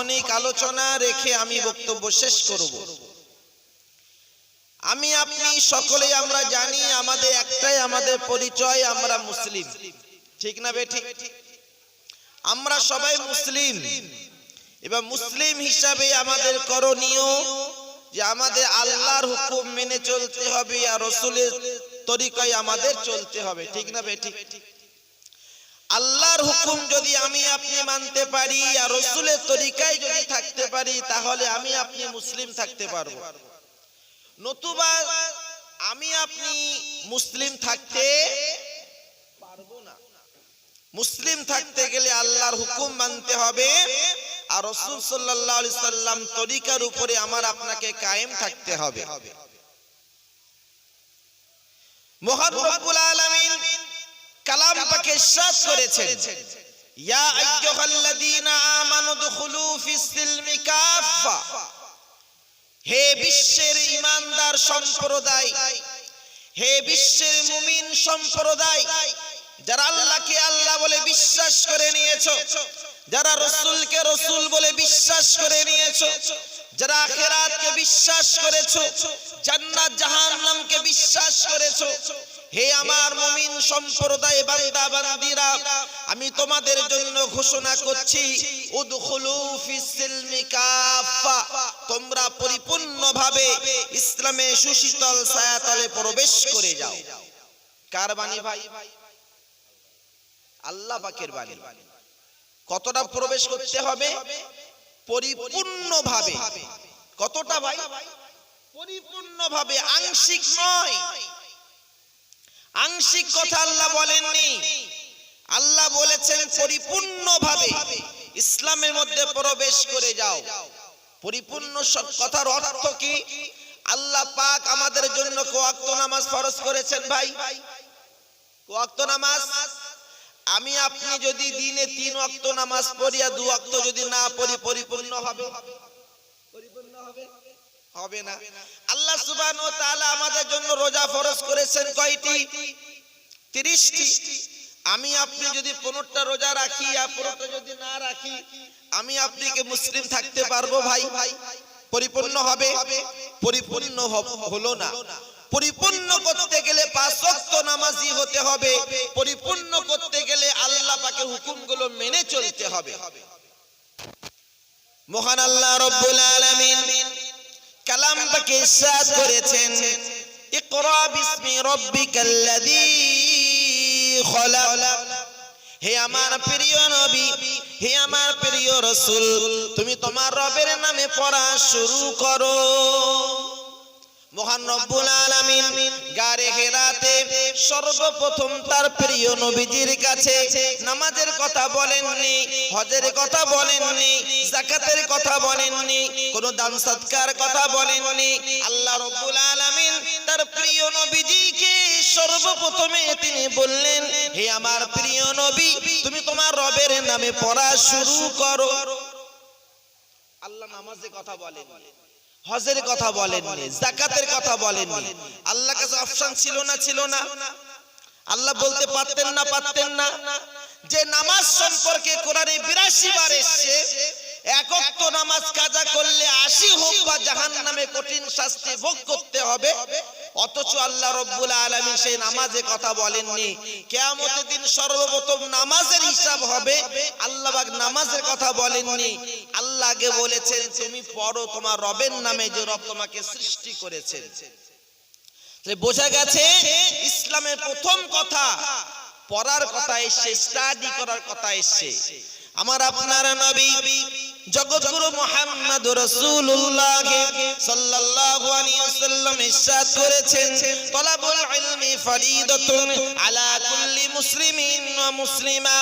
তাৎক্ষণিক আলোচনা রেখে আমি বক্তব্য শেষ করব। আমি আপনি সকলেই আমরা জানি, আমাদের একটাই আমাদের পরিচয়, আমরা মুসলিম। ঠিক না বেঠিক আমরা সবাই মুসলিম। এবার মুসলিম হিসাবে আমাদের করণীয় যে আমাদের আল্লাহর হুকুম মেনে চলতে হবে আর রসুলের তরিকায় আমাদের চলতে হবে। ঠিক না বেঠিক আল্লাহর হুকুম যদি আমি আপনি মানতে পারি আর রসুলের তরিকায় যদি থাকতে পারি, তাহলে আমি আপনি মুসলিম থাকতে পারব। নতুবা আমি আপনি মুসলিম থাকতে পারব না। মুসলিম থাকতে গেলে আল্লাহর হুকুম মানতে হবে আর রসুল সাল্লাহ সাল্লাম তরিকার উপরে আমার আপনাকে কায়েম থাকতে হবে। মহান রব্বুল আলামিন কালাম পাকে ইরশাদ করেছেন। ইয়া আইয়ুহাল্লাযীনা আমানু দুখুলু ফিস সিলমি কাফা হে বিশ্বের ইমানদার সম্প্রদায়। হে বিশ্বের মুমিন সম্প্রদায়। যারা আল্লাহকে আল্লাহ বলে বিশ্বাস করে নিয়েছো। যারা রসুলকে রসুল বলে বিশ্বাস করে নিয়েছো। যারা আখেরাতকে বিশ্বাস করেছ। জান্নাত জাহান্নামকে বিশ্বাস করেছ। হে আমার মুমিন সম্প্রদায় বান্দা বান্দিরা আমি তোমাদের জন্য ঘোষণা করছি, উদখুলু ফিস সিলমি কাফা তোমরা পরিপূর্ণভাবে ইসলামে সুশীতল ছায়াতলে প্রবেশ করে যাও। কার বাণী ভাই? আল্লাহ পাকের বাণী। কতটা প্রবেশ করতে হবে? পরিপূর্ণভাবে। কতটা ভাই? পরিপূর্ণভাবে, আংশিক নয়। আংশিক কথা আল্লাহ বলেননি। আল্লাহ বলেছেন পরিপূর্ণভাবে ইসলামের মধ্যে প্রবেশ করে যাও। পরিপূর্ণ সব কথার অর্থ কি? আল্লাহ পাক আমাদের জন্য কোয়াক্ত নামাজ ফরজ করেছেন ভাই। কোয়াক্ত নামাজ? আমি আপনি যদি দিনে তিন ওয়াক্ত নামাজ পড়িয়া দু ওয়াক্ত যদি না পড়ি, পরিপূর্ণ হবে। হবে না। আল্লাহ সুবহানাহু ওয়া তাআলা আমাদের জন্য রোজা ফরজ করেছেন কয়টি? 30টি আমি আপনি যদি 15টা রোজা রাখি আর 15টা যদি না রাখি আমি আপনি কি মুসলিম থাকতে পারব ভাই। পরিপূর্ণ হবে। পরিপূর্ণ হলো না। পরিপূর্ণ করতে গেলে পাঁচ ওয়াক্ত নামাজি হতে হবে। পরিপূর্ণ করতে গেলে আল্লাহ পাকের হুকুমগুলো মেনে চলতে হবে। মহান আল্লাহ রব্বুল আলামিন কালাম পাকে ইরশাদ করেছেন, ইকরা বিসমি রব্বিকাল্লাযী খলাক। হে আমার প্রিয় নবী, হে আমার প্রিয় রসুল, তুমি তোমার রবের নামে পড়া শুরু করো। মহান রব্বুল আলামিন গারে হেরাতে সর্বপ্রথম তার প্রিয় নবীজির কাছে নামাজের কথা বলেননি, হজের কথা বলেননি, যাকাতের কথা বলেননি, কোন দান সৎকার কথা বলেননি। আল্লাহ রব্বুল আলামিন তার প্রিয় নবীজিকে সর্বপ্রথমে তিনি বললেন, হে আমার প্রিয় নবী, তুমি তোমার রবের নামে পড়া শুরু করো। আল্লাহ নামাজে কথা বলেন হজের কথা বলেননি জাকাতের কথা বলেননি। আল্লাহ কাছে অপশন ছিল না ছিল না। আল্লাহ বলতে পারতেন না পারতেন না। যে নামাজ সম্পর্কে কোরআনে বিরাশি বার এসছে একত্র নামাজ কাজা করলে আশি হোক বা জাহান নামে কঠিন শাস্তি ভোগ করতে হবে। অথচ আল্লাহ রব্বুল আলমী সেই নামাজে কথা বলেননি। কেয়ামতের দিন সর্বপ্রথম নামাজের হিসাব হবে। আল্লাহ নামাজের কথা বলেননি। আল্লাহ আগে বলেছেন, তুমি পড়ো তোমার রবের নামে যে রব তোমাকে সৃষ্টি করেছেন বোঝা গেছে, ইসলামের প্রথম কথা, পড়ার কথা এসছে স্টাডি করার কথা এসছে। আমার আপনার নবী জগৎগুরু মুহাম্মদ রাসূলুল্লাহ সাল্লাল্লাহু আলাইহি ওয়াসাল্লাম ইরশাদ করেছেন ইলমি ফরিদাতুন আলা কুল্লি মুসলিমিন ওয়া মুসলিমা।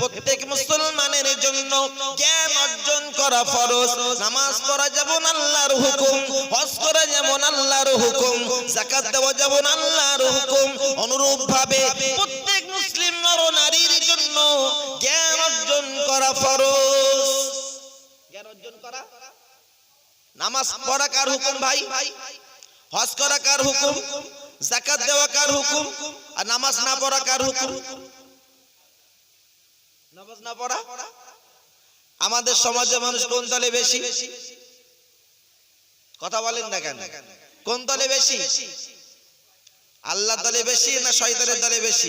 প্রত্যেক মুসলমানের জন্য জ্ঞান অর্জন করা ফরজ। নামাজ পড়া যেমন আল্লাহর হুকুম, হজ করা যেমন আল্লাহর হুকুম, যাকাত দেওয়া যেমন আল্লাহর হুকুম অনুরূপ ভাবে প্রত্যেক অর্জন করা। নামাজ হুকুম ভাই? হজ হুকুম? জাকাত হুকুম? আর নামাজ না হুকুম? নামাজ না পড়া? আমাদের সমাজে মানুষ কোন দলে বেশি? কথা বলেন না কেন? কোন দলে বেশি? আল্লাহ দলে বেশি না শয়তানের দলে বেশি?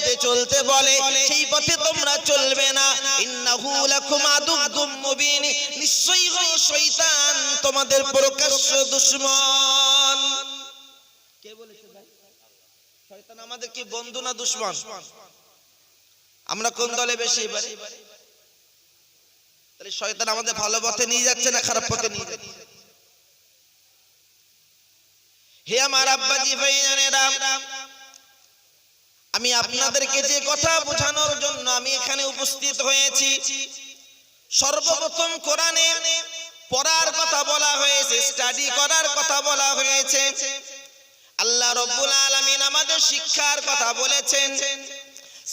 পথে চলতে বলে, সেই পথে তোমরা চলবে না। ইন্নাহু লাকুম আদুউম মুবিন। নিশ্চয়ই হলো শয়তান তোমাদের প্রকাশ্য দুশমন। কে বলেছে ভাই? শয়তান আমাদের কি বন্ধু না দুশমন? আমরা কোন দলে বেশি এবারে? তাহলে শয়তান আমাদের ভালো পথে নিয়ে যাচ্ছে না খারাপ পথে নিয়ে যাচ্ছে? হে আমার আব্বাজি ভাইজানেরা আমি আপনাদেরকে যে কথা বোঝানোর জন্য আমি এখানে উপস্থিত হয়েছি, সর্বপ্রথম কোরআনে পড়ার কথা বলা হয়েছে স্টাডি করার কথা বলা হয়েছে। আল্লাহ রব্বুল আলামিন আমাদের শিক্ষার কথা বলেছেন।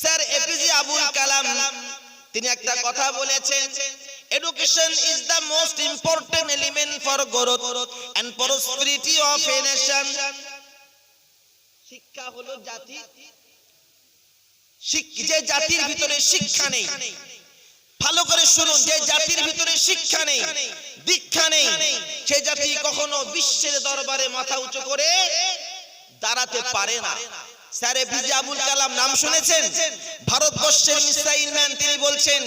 স্যার এপিজে আবুল কালাম, তিনি একটা কথা বলেছেন education is the most important element for growth and prosperity of a nation শিক্ষা হলো জাতি যে জাতির ভিতরে শিক্ষা নেই ভালো করে শুনুন যে জাতির ভিতরে শিক্ষা নেই দীক্ষা নেই সে জাতি কখনো বিশ্বের দরবারে মাথা উঁচু করে দাঁড়াতে পারে না। স্যার এপিজে আবুল কালাম নাম শুনেছেন? ভারতবর্ষের মিসাইল ম্যান তিনি বলছেন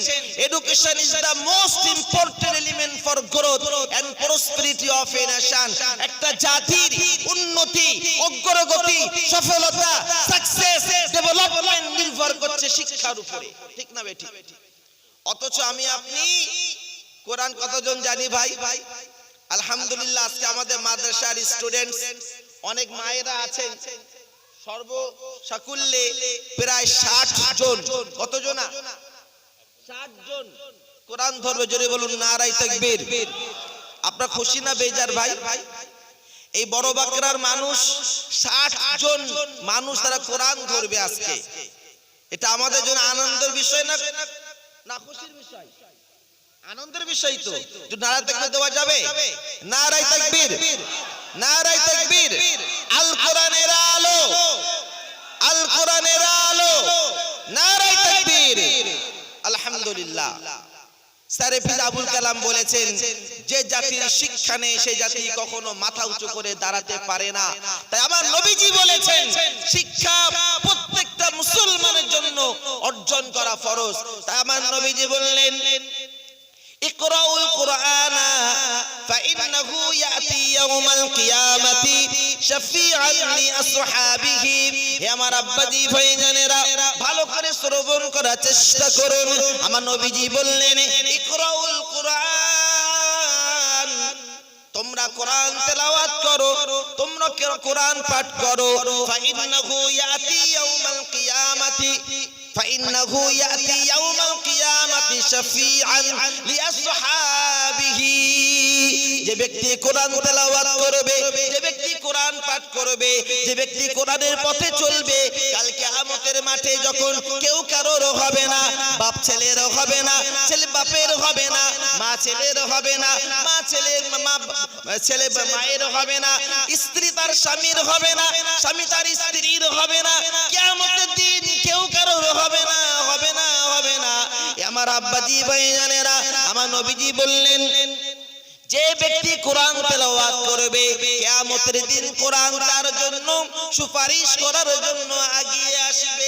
education is the most important element for growth and prosperity of a nation একটা জাতির উন্নতি অগ্রগতি সফলতা সাকসেস ডেভেলপমেন্ট করছে শিক্ষার উপরে। ঠিক না বেটি অথচ আমি আপনি কোরআন কতজন জানি ভাই? ভাই আলহামদুলিল্লাহ, আজকে আমাদের মাদ্রাসার স্টুডেন্ট অনেক মায়েরা আছেন। সর্ব সাকুল্যে প্রায় ষাট জন। কতজন ষাট জন। কোরআন ধরবে, জোরে বলুন নারাই তাকবীর। আপনার খুশি না বেজার ভাই ভাই? এই বড় বাকরার মানুষ ষাট জন মানুষ তারা কোরআন ধরবে আজকে। এটা আমাদের জন্য আনন্দের বিষয় না খুশির বিষয়? আনন্দের বিষয় তো। নারায় তাকবীর দেওয়া যাবে? নারায় তাকবীর। নারায় তাকবীর। আল কোরআনের আলো। আল কোরআনের আলো। নারায় তাকবীর। আলহামদুলিল্লাহ। স্যার এফিজ আবুল কালাম বলেছেন যে জাতির শিক্ষা নেই সেই জাতি কখনো মাথা উঁচু করে দাঁড়াতে পারে না তাই আমার নবীজি বলেছেন শিক্ষা প্রত্যেকটা মুসলমানের জন্য অর্জন করা ফরজ তাই আমার নবীজি বললেন اقرأوا القرآن فإنه يأتي يوم القيامة شفيعا لأصحابه হে আমার আব্বাজি ভাইজানেরা ভালো করে শ্রবণ করার চেষ্টা করুন আমার নবীজি বললেন কোরআন পাঠ করো ফাইন্নাহু ইয়াতি ইয়াউমাল কিয়ামাতি فإنه يأتي يوم القيامة شفيعا لأصحابه যে ব্যক্তি কোরআন তেলাওয়াত করবে যে ব্যক্তি কোরআন পাঠ করবে যে ব্যক্তি কোরআনের পথে চলবে কালকে আমতের মাঠে যখন কেউ কারোর হবে না বাপ ছেলের হবে না ছেলে বাপের হবে না মা ছেলের হবে না মা ছেলের মা ছেলে মায়ের হবে না, স্ত্রী তার স্বামীর হবে না, স্বামী তার স্ত্রীর হবে না, কিয়ামতের দিন কেউ কারোর হবে না হবে না হবে না। আমার আব্বাজি ভাইজানেরা, আমার নবীজি বললেন, যে ব্যক্তি কোরআন তেলাওয়াত করবে, কিয়ামতের দিন কোরআন তার জন্য সুপারিশ করার জন্য আগিয়ে আসবে।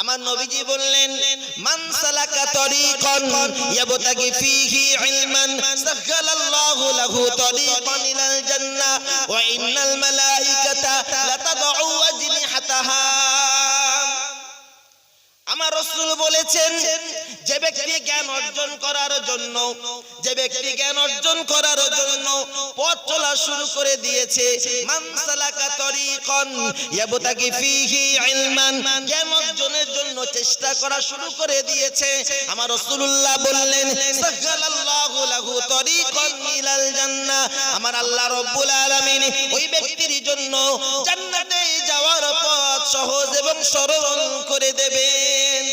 আমার নবীজি বললেন, মান সালাকা তরিকান ইয়াবতাগি ফিহি ইলমান, সাখালাল্লাহু লাহু তরিকান ইলাল জান্নাহ, ওয়া ইন্নাল মালাইকাতা লাতাদউ আজনিহাতাহা আমার রাসূল বলেছেন, যে ব্যক্তি জ্ঞান অর্জন করার জন্য, যে ব্যক্তি জ্ঞান অর্জন করার জন্য পথ চলা শুরু করে দিয়েছে জ্ঞান অর্জনের জন্য চেষ্টা করা শুরু করে দিয়েছে। আমার বললেন আমার আল্লাহ রাব্বুল ওই ব্যক্তির জন্য জান্নাতে যাওয়ার পথ সহজ এবং সরল করে দেবেন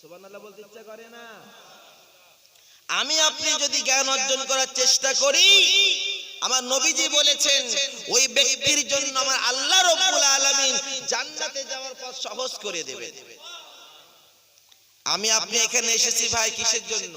সুবহানাল্লাহ বলতে ইচ্ছা করে না আমি আপনি যদি জ্ঞান অর্জন করার চেষ্টা করি, আমার নবীজি বলেছেন, ওই ব্যক্তির জন্য আমার আল্লাহ রব্বুল আলামিন জান্নাতে যাওয়ার পথ সহজ করে দেবে আমি, আপনি এখানে এসেছি ভাই কিসের জন্য?